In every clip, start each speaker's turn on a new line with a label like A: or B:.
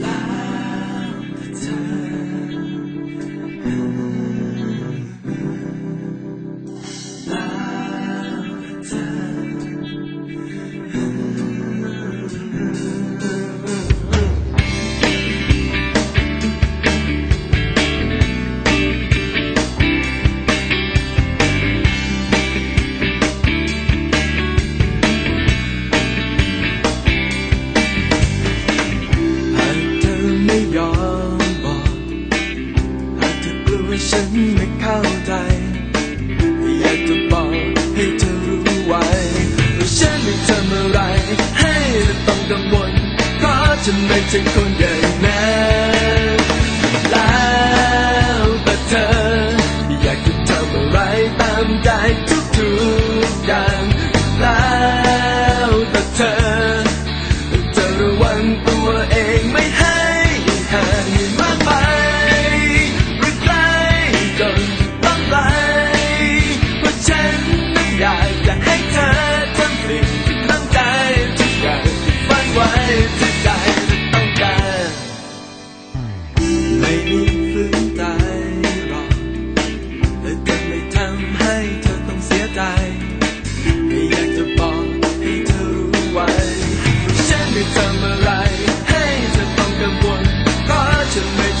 A: แล้ว ฉันไม่เข้าใจ อยากจะบอกให้เธอรู้ไว้ว่าฉันไม่ทำอะไร ให้เธอต้องกังวลเพราะฉันไม่ใช่คนใหญ่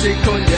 A: music on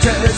A: Just